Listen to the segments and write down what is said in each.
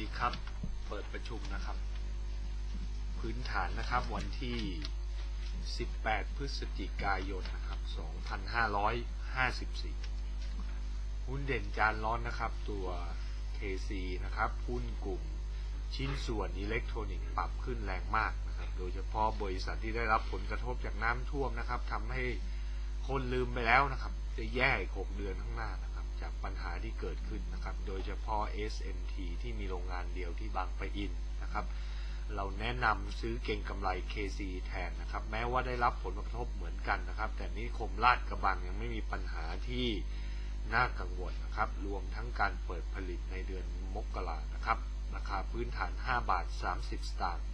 ดีครับ เปิดประชุมนะครับ พื้นฐานนะครับวันที่ 18 พฤศจิกายนนะครับ 2554 หุ้นเด่นจานร้อนนะครับ ตัว KC นะครับ หุ้นกลุ่มชิ้นส่วนอิเล็กทรอนิกส์ปรับขึ้นแรงมากนะครับ โดยเฉพาะบริษัทที่ได้รับผลกระทบจากน้ำท่วมนะครับทำให้คนลืมไปแล้วนะครับ จะแย่อีก 6 เดือนข้างหน้านะ จากปัญหาที่เกิดขึ้นนะครับ โดยเฉพาะ SMT ที่มีโรงงานเดียวที่บางปะอินนะครับ เราแนะนำซื้อเก่งกำไร KC แทนนะครับ แม้ว่าได้รับผลกระทบเหมือนกันนะครับ แต่นิคมลาดกระบังยังไม่มีปัญหาที่น่ากังวลนะครับ รวมทั้งการเปิดผลิตในเดือนมกรานะครับ ราคาพื้นฐาน 5 บาท 30 สตางค์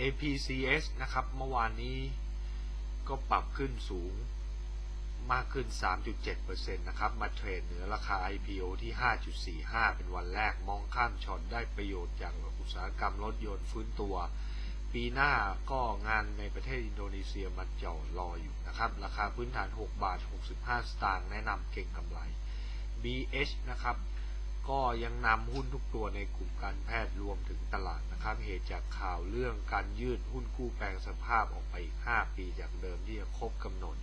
APCS นะครับ เมื่อวานนี้ก็ปรับขึ้นสูง มากขึ้น 3.7%นะครับ มาเทรดเหนือราคา IPO ที่ 5.45 เป็นวันแรก มองข้ามช็อตได้ประโยชน์จากอุตสาหกรรมรถยนต์ฟื้นตัว ปีหน้าก็งานในประเทศอินโดนีเซียมันเจ่อรออยู่นะครับ ราคาพื้นฐาน 6 บาท 65 สตางค์ แนะนำเก่งกำไร BH นะครับ ก็ยังนำหุ้นทุกตัวในกลุ่มการแพทย์รวมถึงตลาดนะครับ เหตุจากข่าวเรื่องการยืดหุ้นกู้แปลงสภาพออกไปอีก 5 ปีจากเดิมที่จะครบกำหนด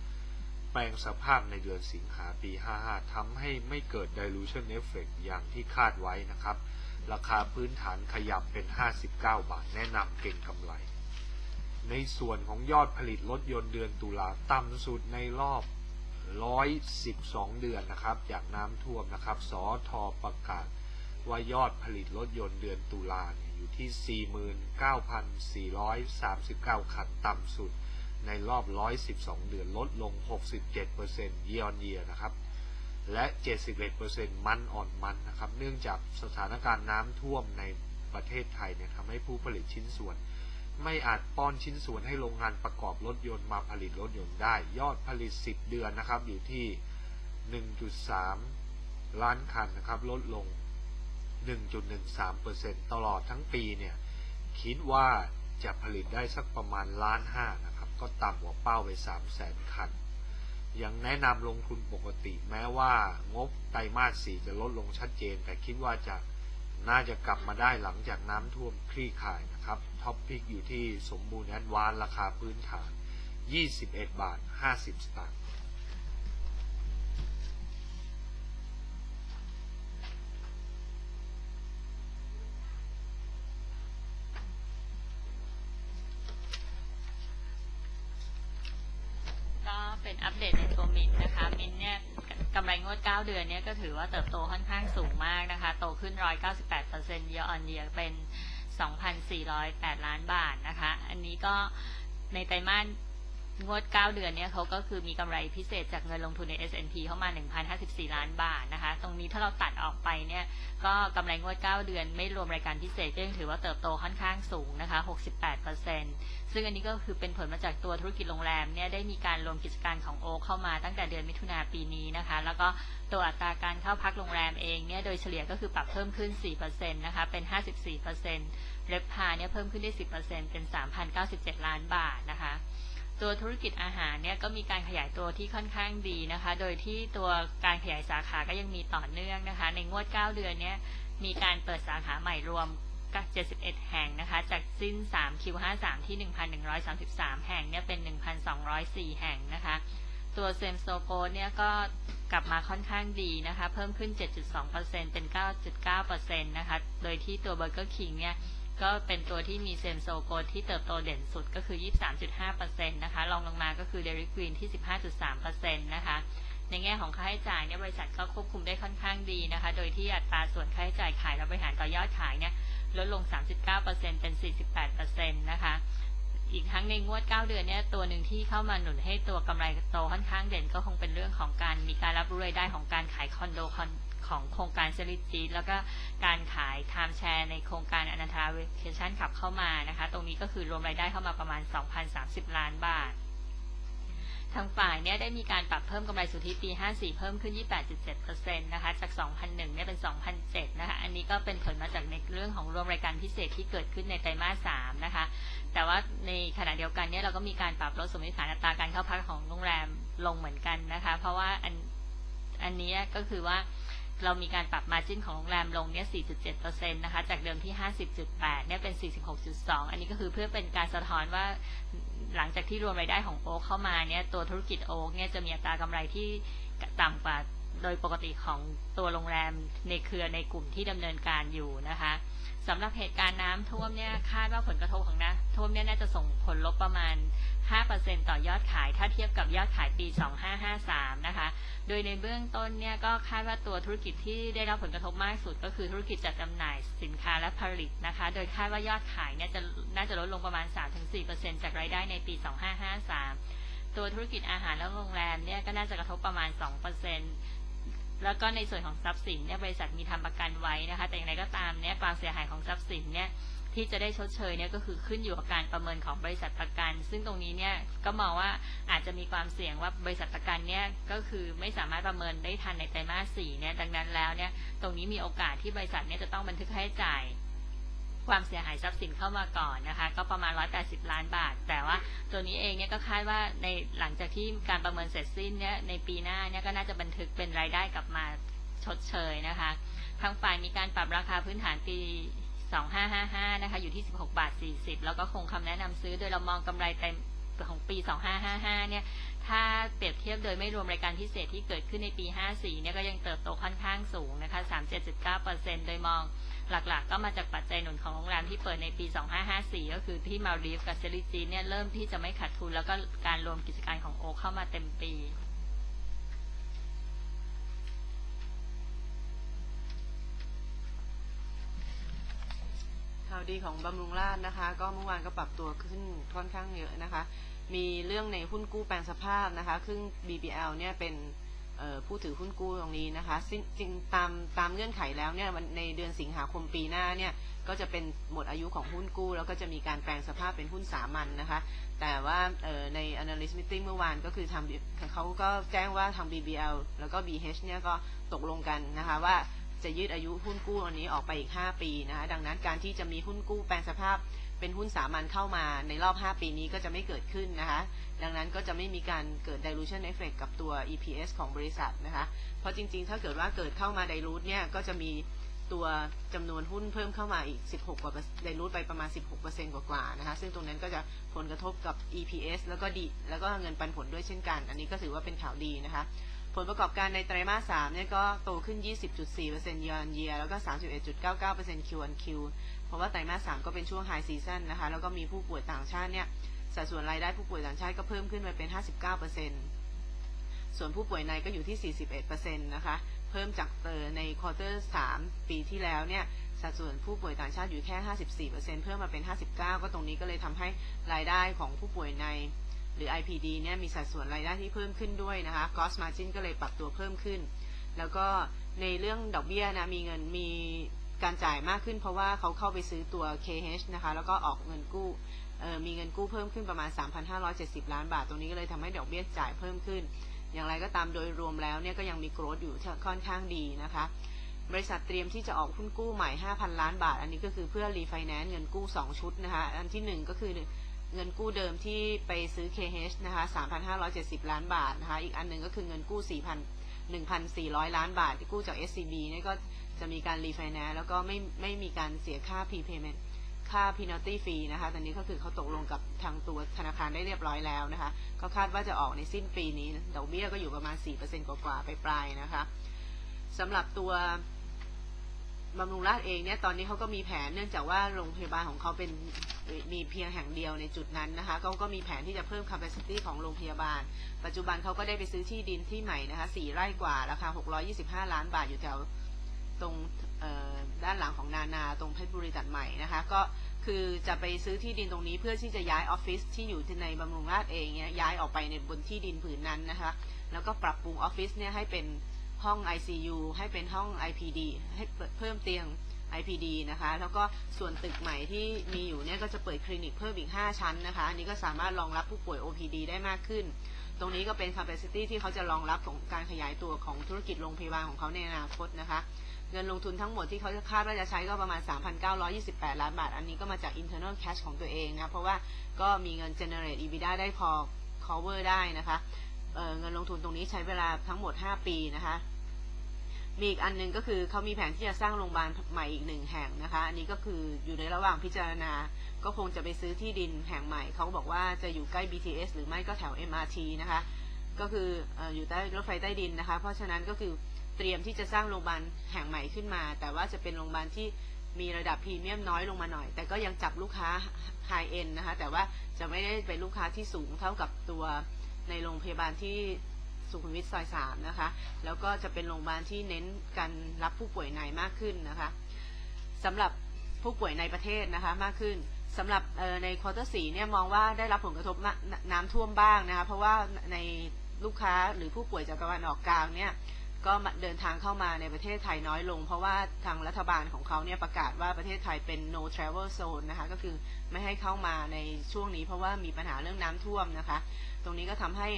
แปลงสภาพในเดือนสิงหาปี 55 ทำให้ไม่เกิด dilution effect อย่างที่คาดไว้นะครับ ราคาพื้นฐานขยับเป็น 59 บาท แนะนำเก่งกำไร ในส่วนของยอดผลิตรถยนต์เดือนตุลาต่ำสุดในรอบ 112 เดือนนะครับ จากน้ำท่วมนะครับ สอทอประกาศว่ายอดผลิตรถยนต์เดือนตุลาอยู่ที่ 49,439 คันต่ำสุด ในรอบ 112 เดือนลดลง 67% year on year นะครับ และ 71%มันอ่อนมันนะครับ เนื่องจากสถานการณ์น้ำท่วมในประเทศไทยเนี่ยทำให้ผู้ผลิตชิ้นส่วน ไม่อาจป้อนชิ้นส่วนให้โรงงานประกอบรถยนต์มาผลิตรถยนต์ได้ ยอดผลิต 10 เดือนนะครับอยู่ที่ 1.3 ล้านคันนะครับ ลดลง 1.13%ตลอดทั้งปีเนี่ย คิดว่าจะผลิตได้สักประมาณล้านห้านะครับ ก็ต่ำกว่าเป้าไป 3 0 0แสนคัน ยังแนะนำลงทุนปกติแม้ว่างบไตรมาส 4 จะลดลงชัดเจน แต่คิดว่าจะน่าจะกลับมาได้หลังจากน้ำท่วมคลี่คลายนะครับท็อปพิกอยู่ที่สมบูรณ์แอดวานราคาพื้นฐาน 21 บาท 50 สตางค์ ว่าเติบโตค่อนข้างสูงมากนะคะ โตขึ้น 198% year on year เป็น 2,408 ล้านบาทนะคะ อันนี้ก็ในไตรมาส งวด 9 เดือนเนี่ยเขาก็คือมีกำไรพิเศษจากเงินลงทุนใน S&P เข้ามา 1,054 ล้านบาทนะคะ ตรงนี้ถ้าเราตัดออกไปเนี่ย ก็กำไรงวด 9 เดือน ไม่รวมรายการพิเศษก็ยังถือว่าเติบโตค่อนข้างสูงนะคะ 68%ซึ่งอันนี้ก็คือเป็นผลมาจากตัวธุรกิจโรงแรมเนี่ยได้มีการรวมกิจการของโอเข้ามาตั้งแต่เดือนมิถุนาปีนี้นะคะ แล้วก็ตัวอัตราการเข้าพักโรงแรมเองเนี่ยโดยเฉลี่ยก็คือปรับเพิ่มขึ้น 4%นะคะ เป็น 54%เรพาเนี่ยเพิ่มขึ้นได้ 10%เป็น 3,097 ล้านบาทนะคะ ตัวธุรกิจอาหารเนี่ยก็มีการขยายตัวที่ค่อนข้างดีนะคะ โดยที่ตัวการขยายสาขาก็ยังมีต่อเนื่องนะคะ ในงวด 9 เดือนเนี้ยมีการเปิดสาขาใหม่รวม71 แห่งนะคะ จากสิ้น 3 Q53 ที่ 1,133 แห่งเนี่ยเป็น 1,204 แห่งนะคะ ตัวเซมโซโกเนี่ยก็กลับมาค่อนข้างดีนะคะ เพิ่มขึ้น 7.2%เป็น 9.9%นะคะ โดยที่ตัว Burger King เนี่ย ก็เป็นตัวที่มีเซมโซโกที่เติบโตเด่นสุดก็คือ 23.5%นะคะรองลงมาก็คือ Dairy Queen ที่ 15.3%นะคะในแง่ของค่าใช้จ่ายเนี่ยบริษัทก็ควบคุมได้ค่อนข้างดีนะคะ โดยที่อัตราส่วนค่าใช้จ่ายขายและบริหารต่อยอดขายเนี่ยลดลง 3.9%เป็น 48%นะคะอีกทั้งในงวด 9 เดือนเนี่ยตัวหนึ่งที่เข้ามาหนุนให้ตัวกำไรโตค่อนข้างเด่นก็คงเป็นเรื่องของการมีการรับรู้รายได้ของการขายคอนโดคอน ของโครงการเซริจีแล้วก็การขายไทม์แชร์ในโครงการอนันทราเวเคชันขับเข้ามานะคะ ตรงนี้ก็คือรวมรายได้เข้ามาประมาณ 2,030 ล้านบาททางฝ่ายเนี่ยได้มีการปรับเพิ่มกำไรสุทธิปี 54 เพิ่มขึ้น 28.7%นะคะ จาก 2,001เนี่ยเป็น 2,007 นะคะ อันนี้ก็เป็นผลมาจากในเรื่องของรวมรายการพิเศษที่เกิดขึ้นในไตรมาส 3 นะคะ แต่ว่าในขณะเดียวกันเนี่ยเราก็มีการปรับลดสมมติฐานอัตราการเข้าพักของโรงแรมลงเหมือนกันนะคะ เพราะว่าอันอันนี้ก็คือว่า เรามีการปรับมาจิ้นของโรงแรมลงเนี่ย 4.7%นะคะ จากเดิมที่ 50.8 เนี่ยเป็น 46.2 อันนี้ก็คือเพื่อเป็นการสะท้อนว่าหลังจากที่รวมรายได้ของโอ๊กเข้ามาเนี่ย ตัวธุรกิจโอ๊กเนี่ยจะมีอัตรากำไรที่ต่ำกว่า โดยปกติของตัวโรงแรมในเครือในกลุ่มที่ดำเนินการอยู่นะคะสำหรับเหตุการณ์น้ำท่วมเนี่ยคาดว่าผลกระทบของน้ำท่วมเนี่ยน่าจะส่งผลลบประมาณ 5%ต่อยอดขาย ถ้าเทียบกับยอดขายปี 2553 นะคะ โดยในเบื้องต้นเนี่ยก็คาดว่าตัวธุรกิจที่ได้รับผลกระทบมากสุด ก็คือธุรกิจจัดจำหน่ายสินค้าและผลิตนะคะ โดยคาดว่ายอดขายเนี่ยจะน่าจะลดลงประมาณ 3-4%จากรายได้ในปี 2553 ตัวธุรกิจอาหารและโรงแรมเนี่ยก็น่าจะกระทบประมาณ 2% แล้วก็ในส่วนของทรัพย์สินเนี่ยบริษัทมีทำประกันไว้นะคะ แต่อย่างไรก็ตามเนี่ยความเสียหายของทรัพย์สินเนี่ยที่จะได้ชดเชยเนี่ยก็คือขึ้นอยู่กับการประเมินของบริษัทประกัน ซึ่งตรงนี้เนี่ยก็มองว่าอาจจะมีความเสี่ยงว่าบริษัทประกันเนี่ยก็คือไม่สามารถประเมินได้ทันในไตรมาสสี่เนี่ยดังนั้นแล้วเนี่ยตรงนี้มีโอกาสที่บริษัทเนี่ยจะต้องบันทึกค่าใช้จ่าย ความเสียหายทรัพย์สินเข้ามาก่อนนะคะ ก็ประมาณ 180 ล้านบาท แต่ว่าตัวนี้เองเนี่ยก็คาดว่าในหลังจากที่การประเมินเสร็จสิ้นเนี่ยในปีหน้าเนี่ยก็น่าจะบันทึกเป็นรายได้กลับมาชดเชยนะคะทางฝ่ายมีการปรับราคาพื้นฐานปี 2555 นะคะ อยู่ที่ 16 บาท 40 แล้วก็คงคำแนะนำซื้อ โดยเรามองกำไรเต็มของปี 2555 เนี่ย ถ้าเปรียบเทียบโดยไม่รวมรายการพิเศษที่เกิดขึ้นในปี 54 เนี่ย ก็ยังเติบโตค่อนข้างสูงนะคะ 37.9%โดยมอง หลักๆก็มาจากปัจจัยหนุนของโรงแรมที่เปิดในปี 2554 ก็คือที่มารีฟกับเซริจีเนี่ยเริ่มที่จะไม่ขาดทุน แล้วก็การรวมกิจการของโอเข้ามาเต็มปีข่าวดีของบำรุงราษฎร์นะคะ ก็เมื่อวานก็ปรับตัวขึ้นค่อนข้างเยอะนะคะ มีเรื่องในหุ้นกู้แปลงสภาพนะคะซึ่ง BBL เนี่ยเป็น ผู้ถือหุ้นกู้ตรงนี้นะคะซึ่งจริงตามตามเงื่อนไขแล้วเนี่ยในเดือนสิงหาคมปีหน้าเนี่ยก็จะเป็นหมดอายุของหุ้นกู้ แล้วก็จะมีการแปลงสภาพเป็นหุ้นสามัญนนะคะ แต่ว่าใน analyst meeting เมื่อวานก็คือทำเขาก็แจ้งว่าทาง BBL แล้วก็ BH เนี่ยก็ตกลงกันนะคะว่า จะยืดอายุหุ้นกู้อันนี้ออกไปอีก 5 ปีนะคะดังนั้นการที่จะมีหุ้นกู้แปลงสภาพเป็นหุ้นสามัญเข้ามาในรอบ 5 ปีนี้ก็จะไม่เกิดขึ้นนะคะ ดังนั้นก็จะไม่มีการเกิด dilution effect กับตัว EPS ของบริษัทนะคะ เพราะจริงๆ ถ้าเกิดว่าเกิดเข้ามา dilute เนี่ย ก็จะมีตัวจำนวนหุ้นเพิ่มเข้ามาอีก 16 กว่า dilute ไปประมาณ 16%กว่าๆนะคะ ซึ่งตรงนั้นก็จะผลกระทบกับ EPS แล้วก็ดี แล้วก็เงินปันผลด้วยเช่นกัน อันนี้ก็ถือว่าเป็นข่าวดีนะคะ ผลประกอบการในไตรมาส 3 เนี่ยก็โตขึ้น 20.4% year on year แล้วก็ 31.99% Q on Q เพราะว่าไตรมาส 3 ก็เป็นช่วง high season นะคะ แล้วก็มีผู้ป่วยต่างชาติเนี่ย สัดส่วนรายได้ผู้ป่วยต่างชาติก็เพิ่มขึ้นไปเป็น 59%ส่วนผู้ป่วยในก็อยู่ที่ 41%นะคะ เพิ่มจากเตอร์ในควอเตอร์3ปีที่แล้วเนี่ย สัดส่วนผู้ป่วยต่างชาติอยู่แค่ 54%เพิ่มมาเป็น 59ก็ตรงนี้ก็เลยทำให้รายได้ของผู้ป่วยใน หรือ IPD เนี่ยมีสัดส่วนรายได้ที่เพิ่มขึ้นด้วยนะคะ Gross Margin ก็เลยปรับตัวเพิ่มขึ้น แล้วก็ในเรื่องดอกเบี้ยนะมีเงินมีการจ่ายมากขึ้น เพราะว่าเขาเข้าไปซื้อตัว KH นะคะแล้วก็ออกเงินกู้เอ่อมีเงินกู้เพิ่มขึ้นประมาณ 3,570 ล้านบาท ตรงนี้ก็เลยทำให้ดอกเบี้ยจ่ายเพิ่มขึ้น อย่างไรก็ตามโดยรวมแล้วเนี่ยก็ยังมีโกรธอยู่ค่อนข้างดีนะคะ บริษัทเตรียมที่จะออกหุ้นกู้ใหม่ 5,000 ล้านบาท อันนี้ก็คือเพื่อรีไฟแนนซ์เงินกู้ 2 ชุดนะคะ อันที่ 1 ก็คือ เงินกู้เดิมที่ไปซื้อ KH นะคะ 3,570 ล้านบาทนะคะ อีกอันหนึ่งก็คือเงินกู้ 4,000 1,400 ล้านบาท ที่กู้จาก SCB นี่ก็จะมีการรีไฟแนนซ์แล้วก็ไม่ไม่มีการเสียค่า prepayment ค่า penalty fee นะคะ ตอนนี้ก็คือเขาตกลงกับทางตัวธนาคารได้เรียบร้อยแล้วนะคะ ก็คาดว่าจะออกในสิ้นปีนี้ ดอกเบี้ยก็อยู่ประมาณ 4%กว่าๆ ไปปลายนะคะสำหรับตัว บำรุงราษฎร์เองเนี่ยตอนนี้เขาก็มีแผนเนื่องจากว่าโรงพยาบาลของเขาเป็นมีเพียงแห่งเดียวในจุดนั้นนะคะเขาก็มีแผนที่จะเพิ่ม capacity ของโรงพยาบาล ปัจจุบันเขาก็ได้ไปซื้อที่ดินที่ใหม่นะคะ4ไร่กว่าราคา 625 ล้านบาทอยู่แถวตรงด้านหลังของนานาตรงเพชรบุรีตัดใหม่นะคะก็คือจะไปซื้อที่ดินตรงนี้เพื่อที่จะย้ายออฟฟิศที่อยู่ในบำรุงราษฎร์เองเนี่ยย้ายออกไปในบนที่ดินผืนนั้นนะคะแล้วก็ปรับปรุงออฟฟิศเนี่ยให้เป็น ห้อง ICU ให้เป็นห้อง IPD ให้เพิ่มเตียง IPD นะคะ แล้วก็ส่วนตึกใหม่ที่มีอยู่เนี่ยก็จะเปิดคลินิกเพิ่มอีก 5 ชั้นนะคะ อันนี้ก็สามารถรองรับผู้ป่วย OPD ได้มากขึ้น ตรงนี้ก็เป็น capacity ที่เขาจะรองรับของการขยายตัวของธุรกิจโรงพยาบาลของเขาในอนาคตนะคะ เงินลงทุนทั้งหมดที่เขาจะคาดว่าจะใช้ก็ประมาณ 3,928 ล้านบาท อันนี้ก็มาจาก internal cash ของตัวเองนะ เพราะว่าก็มีเงิน generate EBITDA ได้พอ cover ได้นะคะ เเงินลงทุนตรงนี้ใช้เวลาทั้งหมด 5 ปีนะคะ มีอีกอันหนึงก็คือเขามีแผนที่จะสร้างโรงพยาบาลใหม่อีกหนึ่งแห่งนะคะ อันนี้ก็คืออยู่ในระหว่างพิจารณา ก็คงจะไปซื้อที่ดินแห่งใหม่ เขาบอกว่าจะอยู่ใกล้ BTS หรือไม่ก็แถว MRT นะคะ ก็คืออออยู่ใต้รถไฟใต้ดินนะคะ เพราะฉะนั้นก็คือเตรียมที่จะสร้างโรงพยาบาลแห่งใหม่ขึ้นมา แต่ว่าจะเป็นโรงพยาบาลที่มีระดับพรีเมียมน้อยลงมาหน่อย แต่ก็ยังจับลูกค้าไฮเอ็นนะคะ แต่ว่าจะไม่ได้เป็นลูกค้าที่สูงเท่ากับตัว ในโรงพยาบาลที่สุขุมวิทซอยสามนะคะ แล้วก็จะเป็นโรงพยาบาลที่เน้นการรับผู้ป่วยในมากขึ้นนะคะสำหรับผู้ป่วยในประเทศนะคะมากขึ้นสำหรับในควอเตอร์สี่เนี่ยมองว่าได้รับผลกระทบนน้ำท่วมบ้างนะคะเพราะว่าในลูกค้าหรือผู้ป่วยจากตะวันออกกลางเนี่ย ก็เดินทางเข้ามาในประเทศไทยน้อยลง เพราะว่าทางรัฐบาลของเขาเนี่ยประกาศว่าประเทศไทยเป็น no travel zone นะคะ ก็คือไม่ให้เข้ามาในช่วงนี้ เพราะว่ามีปัญหาเรื่องน้ำท่วมนะคะ ตรงนี้ก็ทำให้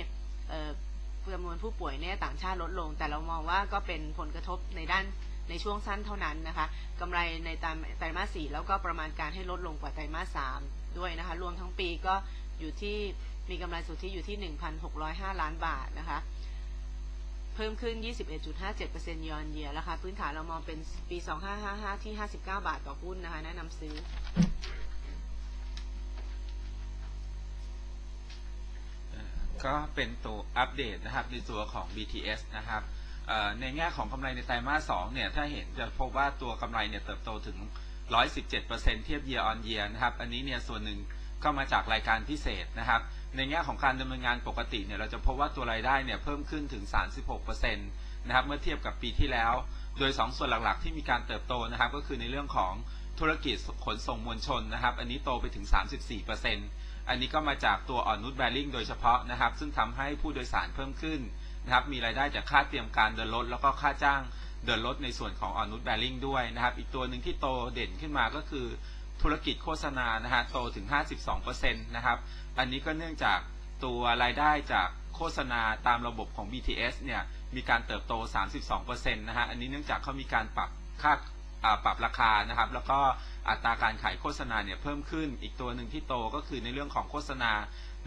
จำนวนผู้ป่วยเนี่ยต่างชาติลดลง แต่เรามองว่าก็เป็นผลกระทบในด้านในช่วงสั้นเท่านั้นนะคะกำไรในไตรมาสสี่แล้วก็ประมาณการให้ลดลงกว่าไตรมาสสามด้วยนะคะ รวมทั้งปีก็อยู่ที่มีกำไรสุทธิอยู่ที่ 1,605 ล้านบาทนะคะ เพิ่มขึ้น 21.57%ยอนเยียราคาพื้นฐานเรามองเป็นปี 2555 ที่ 59 บาทต่อหุ้นนะคะ แนะนำซื้อ ก็เป็นตัวอัปเดตนะครับในตัวของ BTS นะครับในแง่ของกำไรในไตรมาส 2 เนี่ย ถ้าเห็นจะพบว่าตัวกำไรเนี่ยเติบโตถึง 117%เทียบ year on year นะครับ อันนี้เนี่ยส่วนหนึ่งก็มาจากรายการพิเศษนะครับ ในแง่ของการดำเนินงานปกติเนี่ยเราจะพบว่าตัวรายได้เนี่ยเพิ่มขึ้นถึง 36%นะครับเมื่อเทียบกับปีที่แล้ว โดย 2 ส่วนหลักๆ ที่มีการเติบโตนะครับก็คือในเรื่องของธุรกิจขนส่งมวลชนนะครับ อันนี้โตไปถึง 34%อันนี้ก็มาจากตัวอ่อนนุชแบริ่งโดยเฉพาะนะครับ ซึ่งทำให้ผู้โดยสารเพิ่มขึ้นนะครับมีรายได้จากค่าเตรียมการเดินรถแล้วก็ค่าจ้างเดินรถในส่วนของอ่อนนุชแบริ่งด้วยนะครับ อีกตัวหนึ่งที่โตเด่นขึ้นมาก็คือ ธุรกิจโฆษณานะฮะโตถึง 52%นะครับ อันนี้ก็เนื่องจากตัวรายได้จากโฆษณาตามระบบของ BTS เนี่ยมีการเติบโต 32%นะฮะ อันนี้เนื่องจากเขามีการปรับค่าปรับราคานะครับ แล้วก็อัตราการขายโฆษณาเนี่ยเพิ่มขึ้น อีกตัวหนึ่งที่โตก็คือในเรื่องของโฆษณา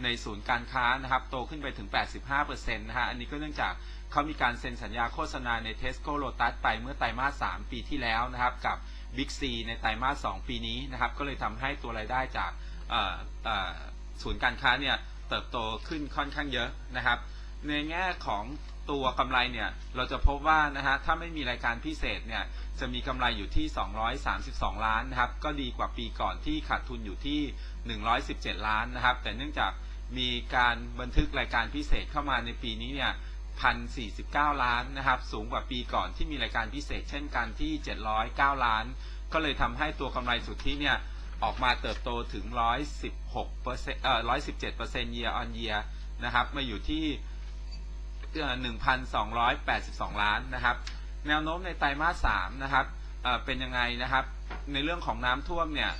ในศูนย์การค้านะครับ โตขึ้นไปถึง 85%นะฮะ อันนี้ก็เนื่องจากเขามีการเซ็นสัญญาโฆษณาใน Tesco Lotus ไปเมื่อไตรมาส 3 ปีที่แล้วนะครับ กับ Big C ในไตรมาส 2 ปีนี้นะครับ ก็เลยทำให้ตัวรายได้จากศูนย์การค้าเนี่ยเติบโตขึ้นค่อนข้างเยอะนะครับ ในแง่ของตัวกำไรเนี่ยเราจะพบว่านะฮะถ้าไม่มีรายการพิเศษเนี่ยจะมีกำไรอยู่ที่ 232 ล้านนะครับ ก็ดีกว่าปีก่อนที่ขาดทุนอยู่ที่ 117 ล้านนะครับ แต่เนื่องจากมีการบันทึกรายการพิเศษเข้ามาในปีนี้เนี่ย 1,049 ล้านนะครับ สูงกว่าปีก่อนที่มีรายการพิเศษเช่นกันที่ 709 ล้าน ก็เลยทำให้ตัวกำไรสุทธิเนี่ยออกมาเติบโตถึง 116เปอร์เซ็นต์เอ่อ117เปอร์เซ็นต์ year on year นะครับ มาอยู่ที่ 1,282 ล้านนะครับ แนวโน้มในไตรมาส 3 นะครับเเป็นยังไงนะครับ ในเรื่องของน้ำท่วมเนี่ย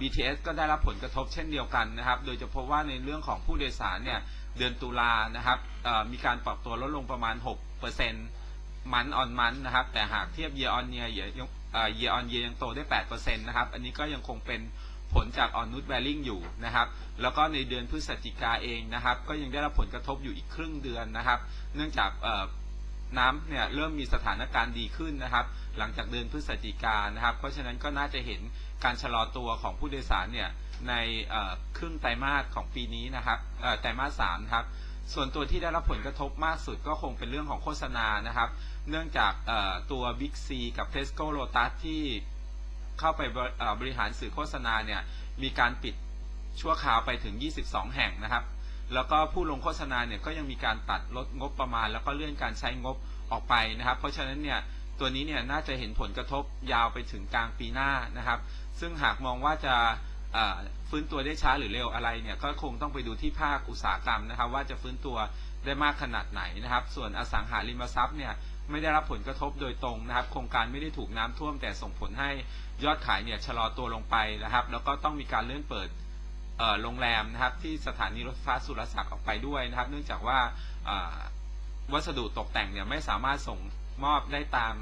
BTS ก็ได้รับผลกระทบเช่นเดียวกันนะครับ โดยจะพบว่าในเรื่องของผู้โดยสารเนี่ย เดือนตุลานะครับมีการปรับตัวลดลงประมาณ 6%มันออนมันนะครับ แต่หากเทียบ year on year ยังเอ่อ year on year ยังโตได้ 8%นะครับ อันนี้ก็ยังคงเป็นผลจากออนนุชแบริ่งอยู่นะครับ แล้วก็ในเดือนพฤศจิกาเองนะครับ ก็ยังได้รับผลกระทบอยู่อีกครึ่งเดือนนะครับ เนื่องจากน้ำเนี่ยเริ่มมีสถานการณ์ดีขึ้นนะครับ หลังจากเดือนพฤศจิกานะครับ เพราะฉะนั้นก็น่าจะเห็นการชะลอตัวของผู้โดยสารเนี่ย ในครึ่งไตรมาสของปีนี้นะครับไตรมาสสามนะครับส่วนตัวที่ได้รับผลกระทบมากสุดก็คงเป็นเรื่องของโฆษณานะครับ เนื่องจากตัว Big C กับ Tesco Lotus ที่เข้าไปบริหารสื่อโฆษณาเนี่ยมีการปิดชั่วคราวไปถึง 22 แห่งนะครับ แล้วก็ผู้ลงโฆษณาเนี่ยก็ยังมีการตัดลดงบประมาณ แล้วก็เลื่อนการใช้งบออกไปนะครับ เพราะฉะนั้นเนี่ยตัวนี้เนี่ยน่าจะเห็นผลกระทบยาวไปถึงกลางปีหน้านะครับ ซึ่งหากมองว่าจะ ฟื้นตัวได้ช้าหรือเร็วอะไรเนี่ยก็คงต้องไปดูที่ภาคอุตสาหกรรมนะครับ ว่าจะฟื้นตัวได้มากขนาดไหนนะครับ ส่วนอสังหาริมทรัพย์เนี่ยไม่ได้รับผลกระทบโดยตรงนะครับ โครงการไม่ได้ถูกน้ำท่วมแต่ส่งผลให้ยอดขายเนี่ยชะลอตัวลงไปนะครับ แล้วก็ต้องมีการเลื่อนเปิดโรงแรมนะครับ ที่สถานีรถไฟฟ้าสุรศักดิ์ออกไปด้วยนะครับ เนื่องจากว่าวัสดุตกแต่งเนี่ยไม่สามารถส่งมอบได้ตาม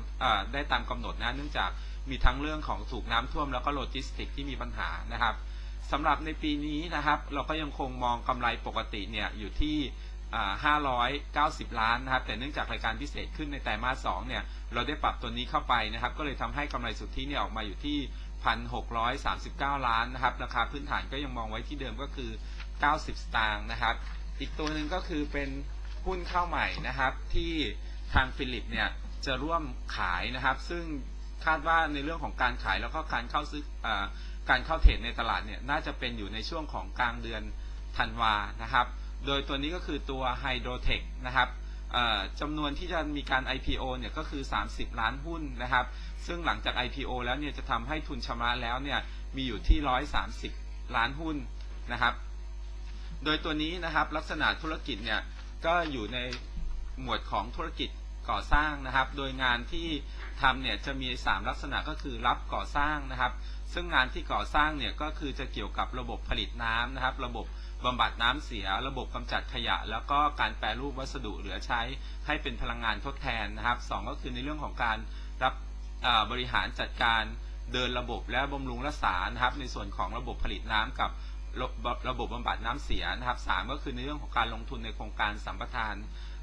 ได้ตามกำหนดนะเนื่องจาก มีทั้งเรื่องของถูกน้ำท่วมแล้วก็โลจิสติกที่มีปัญหานะครับสำหรับในปีนี้นะครับ เราก็ยังคงมองกำไรปกติเนี่ยอยู่ที่ 590 ล้านนะครับ แต่เนื่องจากรายการพิเศษขึ้นในไตรมาส2เนี่ยเราได้ปรับตัวนี้เข้าไปนะครับ ก็เลยทำให้กำไรสุทธิเนี่ยออกมาอยู่ที่ 1,639 ล้านนะครับราคาพื้นฐานก็ยังมองไว้ที่เดิมก็คือ 90 สตางค์นะครับ อีกตัวหนึ่งก็คือเป็นหุ้นเข้าใหม่นะครับที่ทางฟิลิปเนี่ยจะร่วมขายนะครับ ซึ่ง คาดว่าในเรื่องของการขายแล้วก็การเข้าซื้ออการเข้าเทรดในตลาดเนี่ยน่าจะเป็นอยู่ในช่วงของกลางเดือนธันวานะครับ โดยตัวนี้ก็คือตัว Hydrotech นะครับจำนวนที่จะมีการ IPO เนี่ยก็คือ 30 ล้านหุ้นนะครับ ซึ่งหลังจาก IPO แล้วเนี่ยจะทำให้ทุนชำระแล้วเนี่ยมีอยู่ที่ 130 ล้านหุ้นนะครับ โดยตัวนี้นะครับลักษณะธุรกิจเนี่ยก็อยู่ในหมวดของธุรกิจก่อสร้างนะครับ โดยงานที่ ทำเนี่ยจะมี 3 ลักษณะก็คือรับก่อสร้างนะครับ ซึ่งงานที่ก่อสร้างเนี่ยก็คือจะเกี่ยวกับระบบผลิตน้ำนะครับ ระบบบำบัดน้ำเสีย ระบบกำจัดขยะ แล้วก็การแปรรูปวัสดุเหลือใช้ให้เป็นพลังงานทดแทนนะครับสองก็คือในเรื่องของการรับบริหารจัดการเดินระบบและบำรุงรักษานะครับ ในส่วนของระบบผลิตน้ำกับระบบบำบัดน้ำเสียนะครับสามก็คือในเรื่องของการลงทุนในโครงการสัมปทาน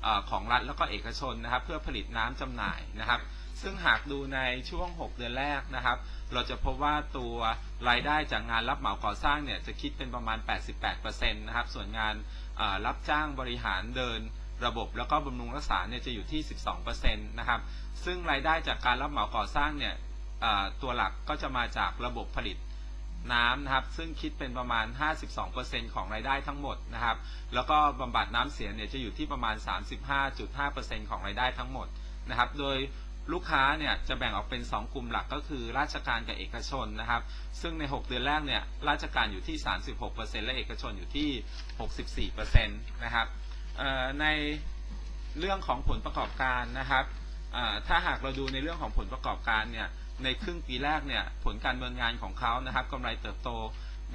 อของรัฐแล้วก็เอกชนนะครับ เพื่อผลิตน้ำจำหน่ายนะครับ ซึ่งหากดูในช่วง 6 เดือนแรกนะครับ เราจะพบว่าตัวรายได้จากงานรับเหมาก่อสร้างเนี่ยจะคิดเป็นประมาณ 88%นะครับ ส่วนงานรับจ้างบริหารเดินระบบแล้วก็บำรุงรักษาเนี่ยจะอยู่ที่ 12%นะครับ ซึ่งรายได้จากการรับเหมาก่อสร้างเนี่ยตัวหลักก็จะมาจากระบบผลิตน้ำนะครับ ซึ่งคิดเป็นประมาณ 52%ของรายได้ทั้งหมดนะครับ แล้วก็บำบัดน้ำเสียเนี่ยจะอยู่ที่ประมาณ 35.5%ของรายได้ทั้งหมดนะครับ โดย ลูกค้าเนี่ยจะแบ่งออกเป็น 2 กลุ่มหลักก็คือราชการกับเอกชนนะครับ ซึ่งใน 6 เดือนแรกเนี่ยราชการอยู่ที่ 36%และเอกชนอยู่ที่ 64%นะครับในเรื่องของผลประกอบการนะครับถ้าหากเราดูในเรื่องของผลประกอบการเนี่ยในครึ่งปีแรกเนี่ยผลการดำเนินงานของเขานะครับกำไรเติบโต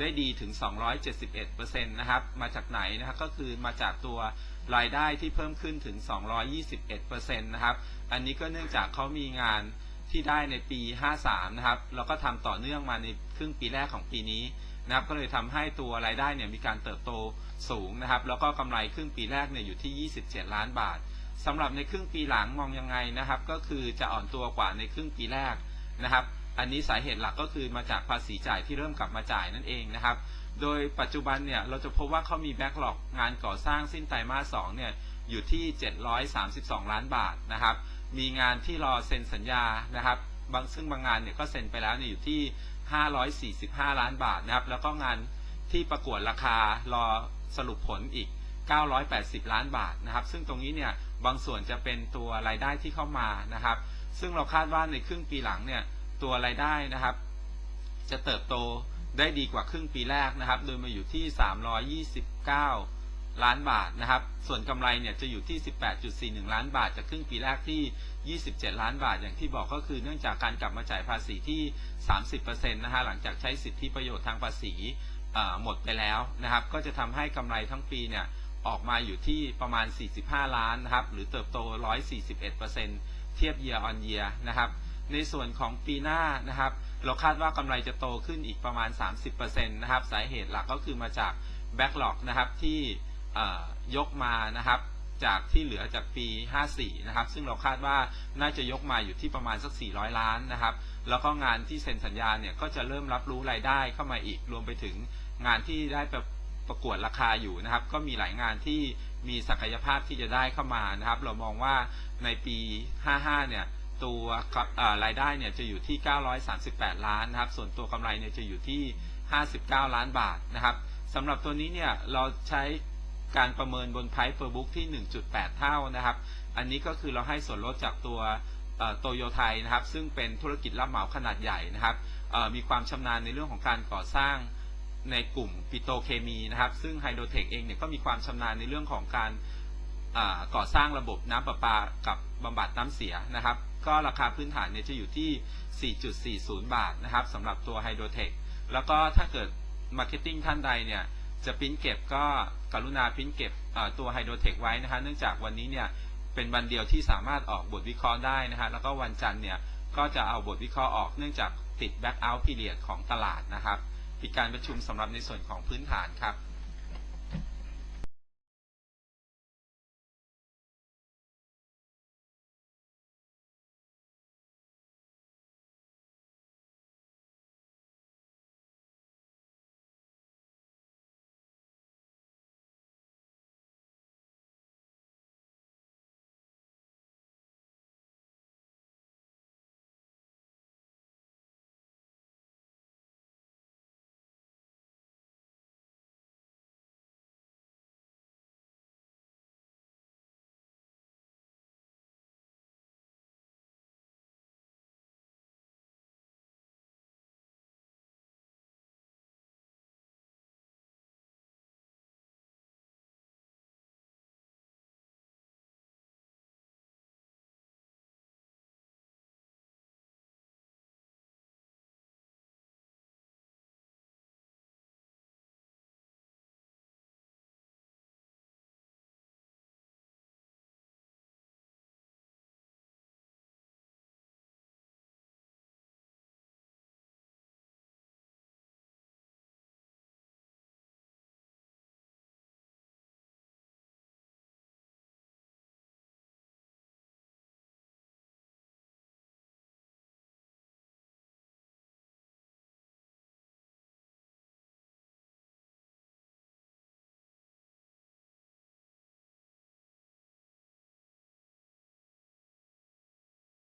ได้ดีถึง 271%นะครับมาจากไหนนะครับก็คือมาจากตัว รายได้ที่เพิ่มขึ้นถึง 221%นะครับ อันนี้ก็เนื่องจากเขามีงานที่ได้ในปี 53 นะครับ แล้วก็ทำต่อเนื่องมาในครึ่งปีแรกของปีนี้นะครับ ก็เลยทำให้ตัวรายได้เนี่ยมีการเติบโตสูงนะครับ แล้วก็กำไรครึ่งปีแรกเนี่ยอยู่ที่ 27 ล้านบาทสำหรับในครึ่งปีหลังมองยังไงนะครับ ก็คือจะอ่อนตัวกว่าในครึ่งปีแรกนะครับ อันนี้สาเหตุหลักก็คือมาจากภาษีจ่ายที่เริ่มกลับมาจ่ายนั่นเองนะครับ โดยปัจจุบันเนี่ยเราจะพบว่าเขามีแบ็กหลอกงานก่อสร้างสิ้นไตรมาส2เนี่ยอยู่ที่ 732 ล้านบาทนะครับ มีงานที่รอเซ็นสัญญานะครับบางซึ่งบางงานเนี่ยก็เซ็นไปแล้วเนี่ยอยู่ที่ 545 ล้านบาทนะครับ แล้วก็งานที่ประกวดราคารอสรุปผลอีก 980 ล้านบาทนะครับ ซึ่งตรงนี้เนี่ยบางส่วนจะเป็นตัวรายได้ที่เข้ามานะครับ ซึ่งเราคาดว่าในครึ่งปีหลังเนี่ยตัวรายได้นะครับ จะเติบโต ได้ดีกว่าครึ่งปีแรกนะครับ โดยมาอยู่ที่ 329 ล้านบาทนะครับ ส่วนกำไรเนี่ยจะอยู่ที่ 18.41 ล้านบาท จากครึ่งปีแรกที่ 27 ล้านบาท อย่างที่บอกก็คือเนื่องจากการกลับมาจ่ายภาษีที่ 30%นะฮะ หลังจากใช้สิทธิประโยชน์ทางภาษีหมดไปแล้วนะครับ ก็จะทำให้กำไรทั้งปีเนี่ยออกมาอยู่ที่ประมาณ 45 ล้านนะครับ หรือเติบโต 141%เทียบ year on year นะครับ ในส่วนของปีหน้านะครับ เราคาดว่ากำไรจะโตขึ้นอีกประมาณ 30%นะครับ สาเหตุหลักก็คือมาจาก backlog นะครับที่ยกมานะครับจากที่เหลือจากปี 54 นะครับ ซึ่งเราคาดว่าน่าจะยกมาอยู่ที่ประมาณสัก 400 ล้านนะครับ แล้วก็งานที่เซ็นสัญญาเนี่ยก็จะเริ่มรับรู้รายได้เข้ามาอีก รวมไปถึงงานที่ได้ประประกวดราคาอยู่นะครับ ก็มีหลายงานที่มีศักยภาพที่จะได้เข้ามานะครับ เรามองว่าในปี 55 เนี่ย ตัวรายได้เนี่ยจะอยู่ที่ 938 ล้านนะครับ ส่วนตัวกำไรเนี่ยจะอยู่ที่ 59 ล้านบาทนะครับสำหรับตัวนี้เนี่ยเราใช้การประเมินบน Price per book ที่ 1.8 เท่านะครับ อันนี้ก็คือเราให้ส่วนลดจากตัวโตโยไทยนะครับ ซึ่งเป็นธุรกิจรับเหมาขนาดใหญ่นะครับมีความชำนาญในเรื่องของการก่อสร้างในกลุ่มปิโตเคมีนะครับ ซึ่งไฮโดรเทคเองเนี่ยก็มีความชำนาญในเรื่องของการ ก่อสร้างระบบน้ำประปากับบำบัดน้ำเสียนะครับ ก็ราคาพื้นฐานเนี่ยจะอยู่ที่ 4.40 บาทนะครับสำหรับตัวไฮโดรเทคแล้วก็ถ้าเกิดมาร์เก็ตติ้งท่านใดเนี่ยจะปริ้นเก็บก็กรุณาปริ้นเก็บตัวไฮโดรเทคไว้นะฮะเนื่องจากวันนี้เนี่ยเป็นวันเดียวที่สามารถออกบทวิเคราะห์ได้นะฮะแล้วก็วันจันทร์เนี่ยก็จะเอาบทวิเคราะห์ออกเนื่องจากติดแบ็กเอาท์พีเรียดของตลาดนะครับ ปิดการประชุมสำหรับในส่วนของพื้นฐานครับ